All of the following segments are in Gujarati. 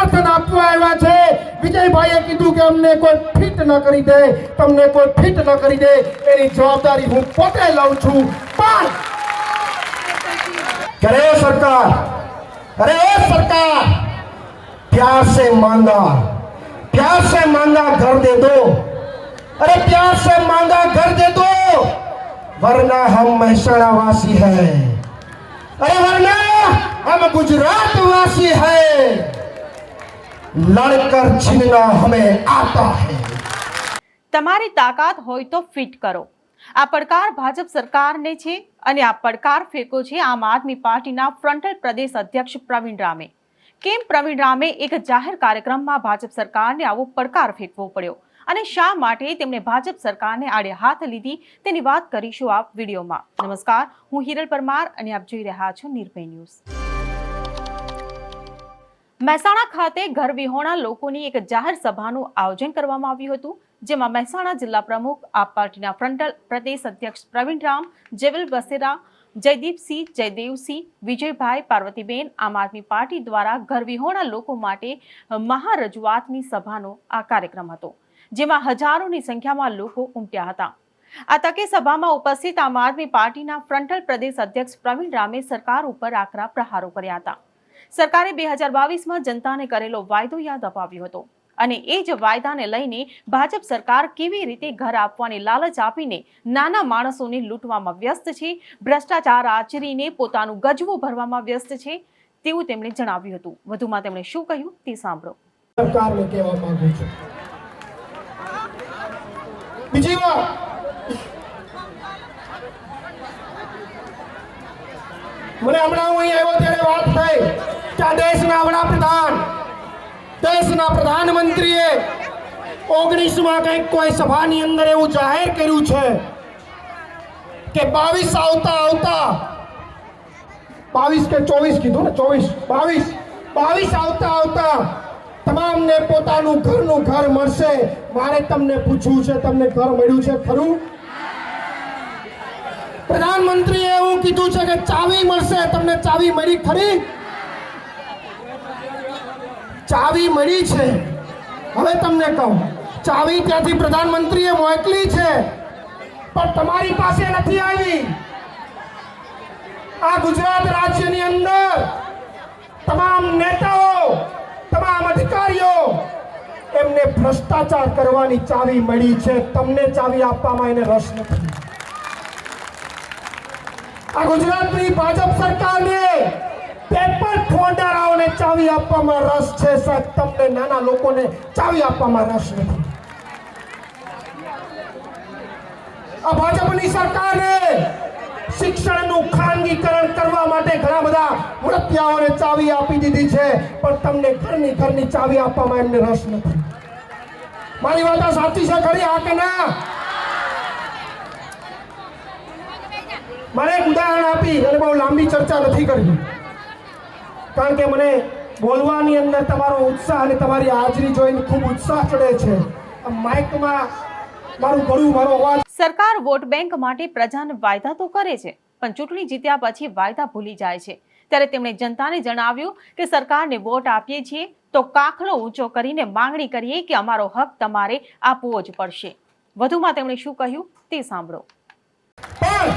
સમર્થન આપવા આવ્યા છે વિજયભાઈએ કીધું કે અમને કોઈ ફિટ ન કરી દે તમને કોઈ ફિટ ન કરી દે એની જવાબદારી હું પોતે લઉં છું પણ કરે સરકાર अरे ओ सरकार प्यार से मांगा प्यार से मांगा घर दे दो अरे प्यार से मांगा घर दे दो वरना हम महसाणा वासी है अरे वरना हम गुजरात वासी है લડકર છીનના હમે આતા હે. તમારી તાકાત હોય તો ફિટ કરો. આ પડકાર ભાજપ સરકારને છે અને આ પડકાર ફેંકો છે આમ આદમી પાર્ટીના ફ્રન્ટલ પ્રદેશ અધ્યક્ષ પ્રવીણ રામે. કેમ પ્રવીણ રામે એક જાહેર કાર્યક્રમમાં ભાજપ સરકારને આવો પડકાર ફેંકવો પડ્યો અને શા માટે તેમણે ભાજપ સરકારને આડે હાથ લીધી તેની વાત કરીશું આ વિડીયોમાં. નમસ્કાર, હું હિરલ પરમાર અને આપ જોઈ રહ્યા છો નિર્ભય ન્યૂઝ. મહેસાણા ખાતે ઘર વિહોણા લોકોની એક જાહેર સભાનું આયોજન કરવામાં આવ્યું હતું, જેમાં મહેસાણા જિલ્લા પ્રમુખ આપ પાર્ટીના ફ્રન્ટલ પ્રદેશ અધ્યક્ષ પ્રવીણ રામ જેવિલ બસેરા, જયદીપસિંહ, જયદેવસિંહ, વિજયભાઈ પાર્વતીબેન આમ આદમી પાર્ટી દ્વારા ઘર વિહોણા લોકો માટે મહા રજૂઆતની સભાનો આ કાર્યક્રમ હતો, જેમાં હજારોની સંખ્યામાં લોકો ઉમટ્યા હતા. આ તકે સભામાં ઉપસ્થિત આમ આદમી પાર્ટીના ફ્રન્ટલ પ્રદેશ અધ્યક્ષ પ્રવીણ રામે સરકાર ઉપર આકરા પ્રહારો કર્યા હતા. સરકારે બે હજાર જનતાને કરેલો વાયદો યાદ અપાવ્યો હતો. અને એ જ વાયદાને લઈને ભાજપ સરકાર કેવી રીતે ઘર આપવાની લાલચ આપીને નાના માણસોને લૂંટવામાં વ્યસ્ત છે, ભ્રષ્ટાચાર આચરીને પોતાનું ગજવું ભરવામાં વ્યસ્ત છે, તેવું તેમણે જણાવ્યું હતું. વધુમાં તેમણે શું કહ્યું તે સાંભળો. સરકારને કહેવા માંગુ છું. બીજી મને હમણાં હું અહીં આવ્યો ત્યારે વાત થઈ. કે આ દેશના વડાપ્રધાન, દેશના પ્રધાનમંત્રીએ ઓગણીસમાં કંઈક કોઈ સભાની અંદર એવું જાહેર કર્યું છે કે બાવીસ આવતા આવતા, બાવીસ કે ચોવીસ કીધું ને, ચોવીસ, બાવીસ બાવીસ આવતા આવતા તમામને પોતાનું ઘરનું ઘર મળશે. મારે તમને પૂછવું છે, તમને ઘર મળ્યું છે ખરું? પ્રધાનમંત્રીએ એવું કીધું છે કે ચાવી મળશે, તમને ચાવી મળી ખરી? ચાવી મળી છે. હવે તમને કહું, ચાવી ત્યાંથી પ્રધાનમંત્રીએ મોકલી છે, પણ તમારી પાસે નથી આવી. આ ગુજરાત રાજ્યની અંદર તમામ નેતાઓ, તમામ અધિકારીઓ એમને ભ્રષ્ટાચાર કરવાની ચાવી મળી છે. તમને ચાવી આપવામાં એને રસ નથી. આ ગુજરાતની ભાજપ સરકારને પેપર તમને નાના લોકોને ચાવી આ આપી દીધી છે, પણ તમને ઘરની ઘરની ચાવી આપવામાં એમને રસ નથી. મારી વાત સાચી છે ખરી, હા કે ના? મારે એક ઉદાહરણ આપી, અને બહુ લાંબી ચર્ચા નથી કરવી. કારણ કે મને બોલવાની અંદર તમારો ઉત્સાહ અને તમારી હાજરી જોઈને ખૂબ ઉત્સાહ ચડે છે. માઇકમાં મારું ગળું, મારો અવાજ સરકાર વોટ બેંક માટે પ્રજાને વાયદા તો કરે છે, પણ ચૂંટણી જીત્યા પછી વાયદા ભૂલી જાય છે. ત્યારે તેમણે જનતાને જણાવ્યું કે સરકારને વોટ આપીએ છીએ તો કાખલો ઊંચો કરીને માંગણી કરીએ કે અમારો હક તમારે આપવો જ પડશે. વધુમાં તેમણે શું કહ્યું તે સાંભળો પણ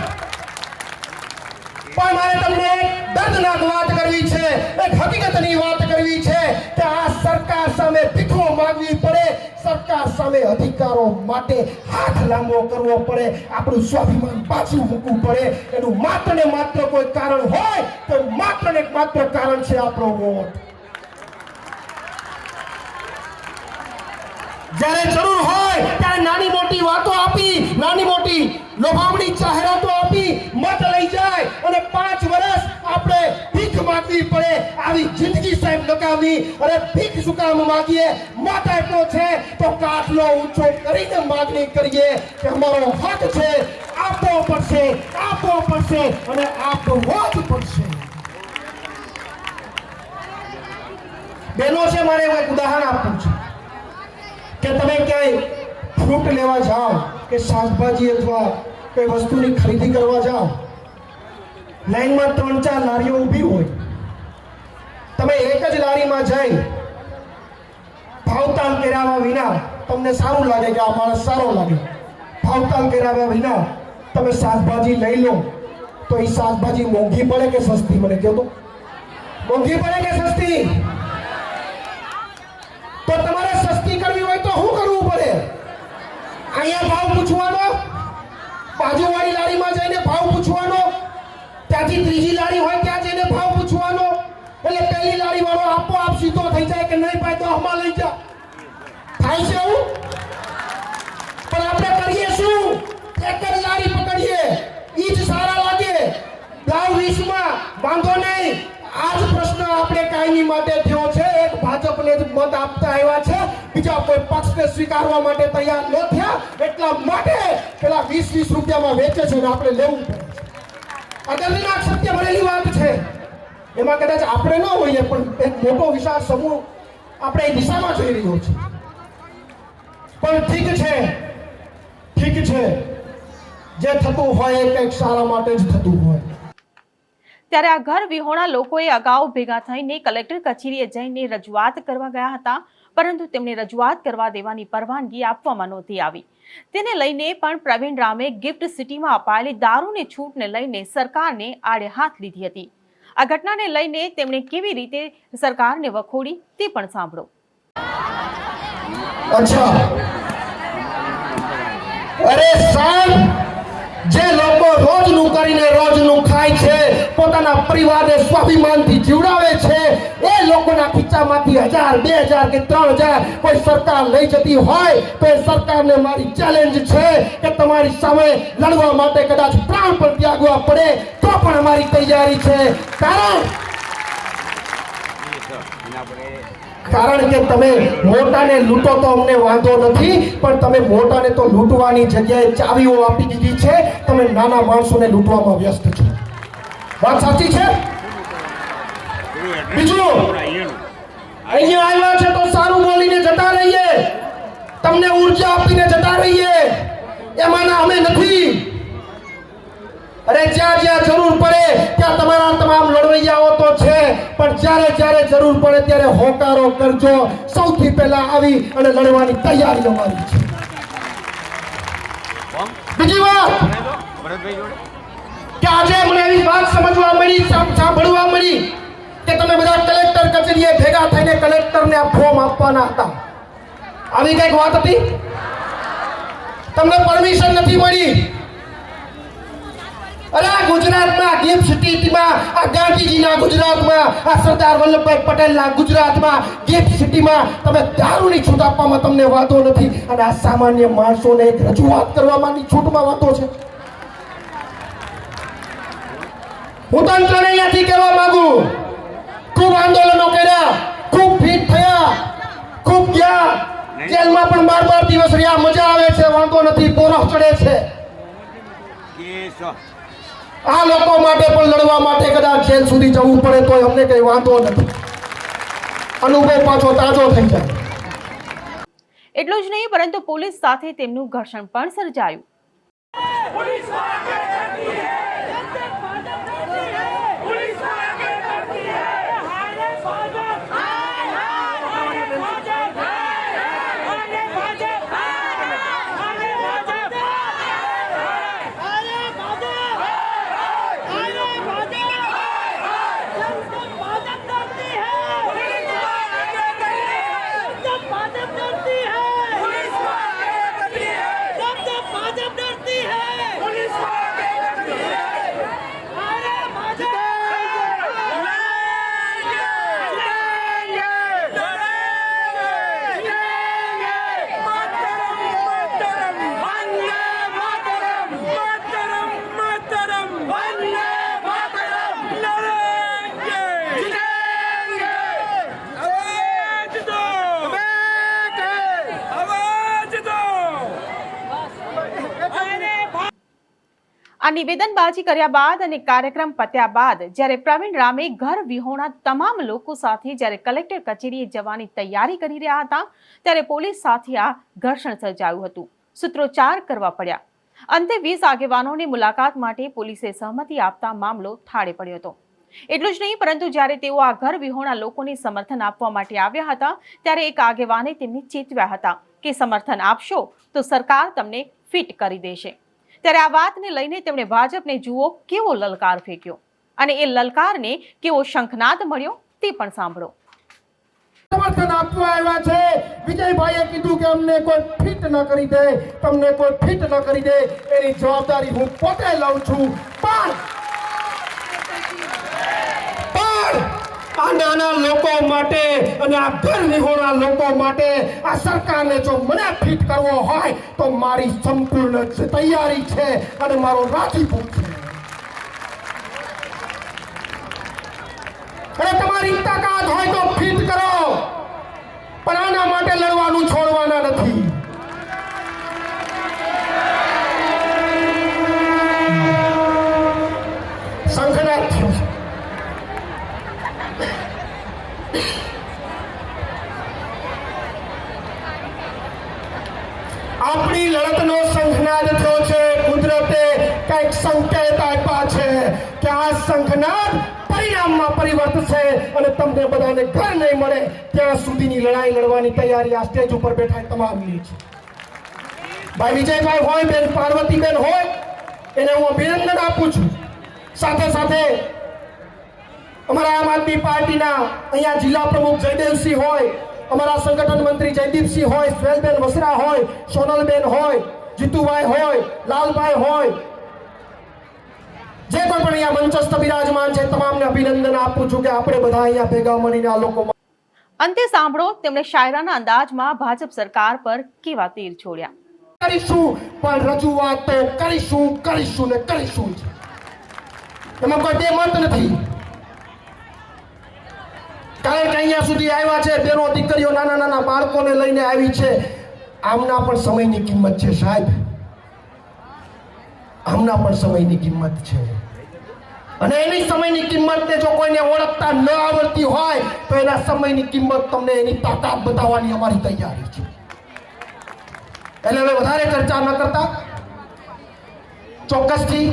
પણ મારે તમને દર્દનાક વાત કરવી છે, એક હકીકતની વાત કરવી છે કે આ સરકાર સામે ભીખો માંગવી પડે, સરકાર સામે અધિકારો માટે હાથ લાંબો કરવો પડે, આપણું સ્વાભિમાન પાછું મૂકવું પડે. એનું માત્ર ને માત્ર કોઈ કારણ હોય તો માત્ર ને માત્ર કારણ છે આપણો વોટ. જ્યારે જરૂર હોય ત્યારે નાની મોટી વાતો આપી, નાની મોટી લોભામણી જાહેરાતો આપી, મત લઈ જાય અને પાંચ વર્ષ આપણે ભીખ માંગવી પડે આવી જિંદગી સાહેબ નકામી અને ભીખ શું કામ માંગીએ, મત આપ્યો છે તો કાટલો ઊંચો કરીને માગણી કરીએ કે અમારો હક છે, આપવો પડશે આપવો પડશે અને આપવો જ પડશે. બહેનો છે, મારે એક ઉદાહરણ આપવું છે કે તમે ક્યાંય ફ્રૂટ લેવા જાઓ કે શાકભાજી અથવા કોઈ વસ્તુની ખરીદી કરવા જાઓ. લાઈનમાં ત્રણ ચાર લારીઓ ઊભી હોય. તમે એક જ લારીમાં જઈ ભાવતાલ કર્યા વિના તમને સારું લાગે કે આ માણસ સારો લાગે. ભાવતાલ કર્યા વિના તમે શાકભાજી લઈ લો. તો એ શાકભાજી મોંઘી પડે કે સસ્તી? મને કહો તો. મોંઘી પડે કે સસ્તી? તો તમારે સસ્તી કરવી હોય તો શું કરવું પડે અહીંયા ભાવ પૂછવાનો? બાજુવાળી લારીમાં જઈને ભાવ પૂછવાનો? ત્યાંથી ત્રીજી લારી હોય ત્યાં જઈને ભાવ પૂછવાનો? એટલે પહેલી લારી વાળો આપોઆપ સીધો થઈ જાય કે નહીં ભાઈ, તો આમાં લઈ જા. થાય છે એવું? પણ આપણે કરીએ શું? એક જ લારી પકડીએ. ઈ જ સારા લાગે. ભાવ વીસમાં. વાંધો નહીં. આ જ પ્રશ્ન આપણે કાયમી માટે થયો છે. એક ભાજપને જ મત આપતા આવ્યા છે. બીજા કોઈ પક્ષને સ્વીકારવા માટે તૈયાર ન થયા એટલા માટે પેલા વીસ વીસ રૂપિયામાં વેચે છે ને આપણે લેવું પડે. છે અગરની સત્ય ભરેલી વાત છે. એમાં કદાચ આપણે ન હોઈએ, પણ એક મોટો વિશાળ સમૂહ આપણે એ દિશામાં જઈ રહ્યો છે. પણ ઠીક છે ઠીક છે. જે થતું હોય એ કંઈક સારા માટે જ થતું હોય. ત્યારે આ ઘર વિહોણા લોકોએ અગાઉ ભેગા થઈને કલેક્ટર કચેરીએ જઈને રજૂઆત કરવા ગયા હતા, પરંતુ તેમને રજૂઆત કરવા દેવાની પરવાનગી આપવામાં નહોતી આવી. તેને લઈને પણ પ્રવીણ રામે ગિફ્ટ સિટીમાં અપાયેલી દારૂની છૂટને લઈને સરકારને આડે હાથ લીધી હતી. આ ઘટનાને લઈને તેમણે કેવી રીતે સરકારને વખોડી તે પણ સાંભળો. અરે સાહેબ, જે લોકો રોજનું કરીને રોજનું ખાય છે પોતાના પરિવારને સ્વાભિમાનથી જીવડાવે છે. એ લોકોના ખીચામાંથી હજાર, બે હજાર કે ત્રણ હજાર કોઈ સરકાર લઈ જતી હોય તો એ સરકારને મારી ચેલેન્જ છે કે તમારી સામે લડવા માટે કદાચ પ્રાણ પણ ત્યાગવા પડે તો પણ અમારી તૈયારી છે. કારણ કારણ કે તમે મોટાને લૂંટો તો અમને વાંધો નથી, પણ તમે મોટાને તો લૂંટવાની જગ્યાએ ચાવીઓ આપી દીધી છે. તમે નાના માણસોને લૂંટવામાં વ્યસ્ત છો. વાત સાચી છે? બીજું? અહીંયા આવ્યા છે તો સારું બોલીને જતા રહીએ. તમને ઊર્જા આપીને જતા રહીએ. એમાંના અમે નથી. અરે જ્યાં જ્યાં જરૂર પડે ત્યાં તમારા તમામ લડવૈયાઓ તો છે. પણ જ્યારે જ્યારે જરૂર પડે ત્યારે હોકારો કરજો. સૌથી પહેલા આવી અને લડવાની તૈયારી અમારી છે. બીજી વાત. કે આજે મને એવી વાત સમજવા મળી સાંભળવા મળી કે તમે બધા કલેક્ટર કચેરીએ ભેગા થઈને કલેક્ટરને આ ફોર્મ આપવાના હતા. આવી કંઈક વાત હતી? તમને પરમિશન નથી મળી? અરે, આ ગુજરાતમાં ગિફ્ટ સિટીમાં, આ ગાંધીજીના ગુજરાતમાં, આ સરદાર વલ્લભભાઈ પટેલના ગુજરાતમાં ગિફ્ટ સિટીમાં તમે દારૂની છૂટ આપવામાં તમને વાંધો નથી. અને આ સામાન્ય માણસોને એક રજૂઆત કરવામાંની છૂટમાં વાંધો છે. હું તંત્રને અહીંયાથી કહેવા માંગુ. ખૂબ આંદોલનો કર્યા ખૂબ ફીટ થયા ખૂબ ગયા. જેલમાં પણ બાર બાર દિવસ રહ્યા મજા આવે છે વાંધો નથી પોરફ ચડે છે. આ લોકો માટે પણ લડવા માટે કદાચ જેલ સુધી જવું પડે તો અમને કઈ વાંધો નથી. અનુભવ પાછો તાજો થઈ જાય. એટલું જ નહીં પરંતુ પોલીસ સાથે તેમનું ઘર્ષણ પણ સર્જાયું. નિવેદનબાજી કર્યા બાદ અને કાર્યક્રમ પત્યા બાદ જ્યારે પ્રવીણ રામે ઘર વિહોણા તમામ લોકો સાથે જ્યારે કલેક્ટર કચેરીએ જવાની તૈયારી કરી રહ્યા હતા, ત્યારે પોલીસ સાથે આ ઘર્ષણ સર્જાયું હતું. સૂત્રોચ્ચાર કરવા પડ્યા. અંતે વીસ આગેવાનોની મુલાકાત માટે પોલીસે સહમતિ આપતા મામલો થાળે પડ્યો હતો. એટલું જ નહીં, પરંતુ જ્યારે તેઓ આ ઘર વિહોણા લોકોને સમર્થન આપવા માટે આવ્યા હતા, ત્યારે એક આગેવાને તેમને ચેતવ્યા હતા કે સમર્થન આપશો તો સરકાર તમને ફિટ કરી દેશે. ત્યારે આ વાતને લઈને તેમણે ભાજપને જુઓ કેવો લલકાર ફેંક્યો અને એ લલકારને કેવો શંખનાદ મળ્યો તે પણ સાંભળો. સમર્થન આપવા આવ્યા છે. વિજયભાઈએ કીધું કે અમને કોઈ ફિટ ન કરી દે. તમને કોઈ ફિટ ન કરી દે. એની જવાબદારી હું પોતે લઉં છું. પણ તો મારી સંપૂર્ણ તૈયારી છે અને મારો રાજીપો છે. અને તમારી તાકાત હોય તો ફિટ કરો. પણ આના માટે લડવાનું છોડવાના આપણી લડતનો શંખનાદ થયો છે. કુદરતે કંઈક સંકેત આપ્યા છે કે આ શંખનાદ પરિણામમાં પરિવર્તશે અને તમને બધાને ઘર નહીં મળે ત્યાં સુધીની લડાઈ લડવાની તૈયારી આ સ્ટેજ ઉપર બેઠા તમામની છે. ભાઈ વિજયભાઈ હોય, બેન પાર્વતીબેન હોય, એને હું અભિનંદન આપું છું. સાથે સાથે અમારા આમ આદમી પાર્ટીના અહીંયા જિલ્લા પ્રમુખ જયદેવસિંહ હોય અમારા સંગઠન મંત્રી જયદીપસિંહ હોય સ્વેલબેન વસરા હોય સોનલબેન હોય જીતુભાઈ હોય લાલભાઈ હોય જે કોઈ પણ અહીંયા મંચસ્થ બિરાજમાન છે તમામને અભિનંદન આપું છું કે આપણે બધા અહીંયા ભેગા મળીને આ લોકો અંતે સાંભળો તેમણે શાયરાના અંદાજમાં ભાજપ સરકાર પર કેવા તીર છોડ્યા? કરીશું પણ રજૂઆત કરીશું કરીશું ને કરીશું એમાં કોઈ બે મત નથી. કારણ અહીંયા સુધી આવ્યા છે, બેનો દીકરીઓ, નાના નાના બાળકોને લઈને આવી છે. આમના પણ સમયની કિંમત છે સાહેબ. આમના પણ સમયની કિંમત છે. અને એની સમયની કિંમતને જો કોઈને ઓળખતા ન આવડતી હોય, તો એના સમયની કિંમત તમને એની તાકાત બતાવવાની અમારી તૈયારી છે. એટલે હવે વધારે ચર્ચા ન કરતા. ચોક્કસથી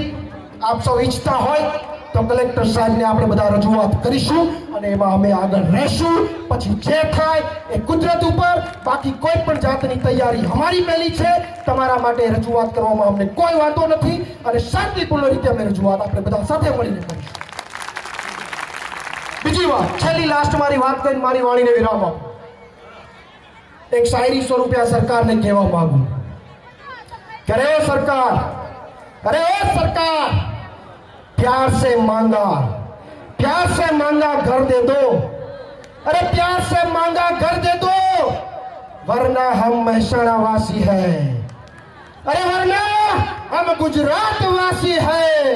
આપ સૌ ઈચ્છતા હોય તો કલેક્ટર સાહેબને આપણે બધા રજૂઆત કરીશું અને એમાં અમે આગળ રહેશું. પછી જે થાય એ કુદરત ઉપર, બાકી કોઈ પણ જાતની તૈયારી અમારી પહેલી છે. તમારા માટે રજૂઆત કરવામાં અમને કોઈ વાંધો નથી અને શાંતિપૂર્ણ રીતે અમે રજૂઆત આપણે બધા સાથે મળીને કરીશું. બીજી વાત, છેલ્લી લાસ્ટ મારી વાત કરીને મારી વાણીને વિરામ આપો. એક શાયરી સ્વરૂપે આ સરકારને કહેવા માંગુ. અરે સરકાર અરે સરકાર! प्यार से मांगा प्यार से मांगा घर दे दो अरे प्यार से मांगा घर दे दो वरना हम महसाणा वासी है अरे वरना हम गुजरात वासी है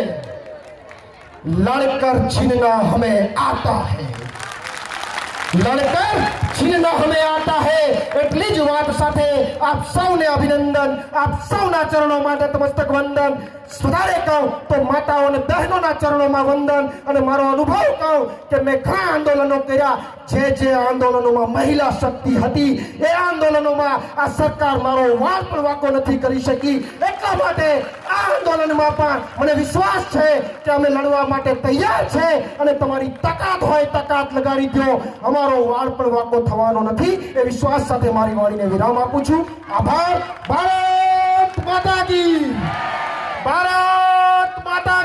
लड़कर छीनना हमें आता है लड़कर છીનના હમે આતા હે. એટલી જ વાત સાથે આપ સૌને અભિનંદન. આપ સૌના ચરણોમાં નતમસ્તક વંદન. સુધારે કહું તો માતાઓ અને બહેનોના ચરણોમાં વંદન. અને મારો અનુભવ કહું કે મેં ઘણા આંદોલનો કર્યા. જે જે આંદોલનોમાં મહિલા શક્તિ હતી, એ આંદોલનોમાં આ સરકાર મારો વાર પણ વાકો નથી કરી શકી. એટલા માટે આ આંદોલનમાં પણ મને વિશ્વાસ છે કે અમે લડવા માટે તૈયાર છે. અને તમારી તાકાત હોય, તાકાત લગાડી દો અમારો વાળ પણ વાકો થવાનો નથી. એ વિશ્વાસ સાથે મારી વાણીને વિરામ આપું છું. આભાર. ભારત માતા ભારત માતા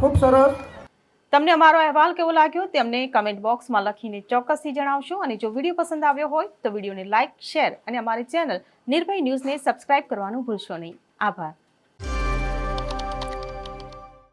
ખૂબ સરસ. તમને અમારો અહેવાલ કેવો લાગ્યો તેમને કમેન્ટ બોક્સમાં લખીને ચોક્કસથી જણાવશો. અને જો વીડિયો પસંદ આવ્યો હોય તો વિડીયોને લાઇક શેર અને અમારી ચેનલ નિર્ભય ન્યૂઝને સબસ્ક્રાઇબ કરવાનું ભૂલશો નહીં. આભાર.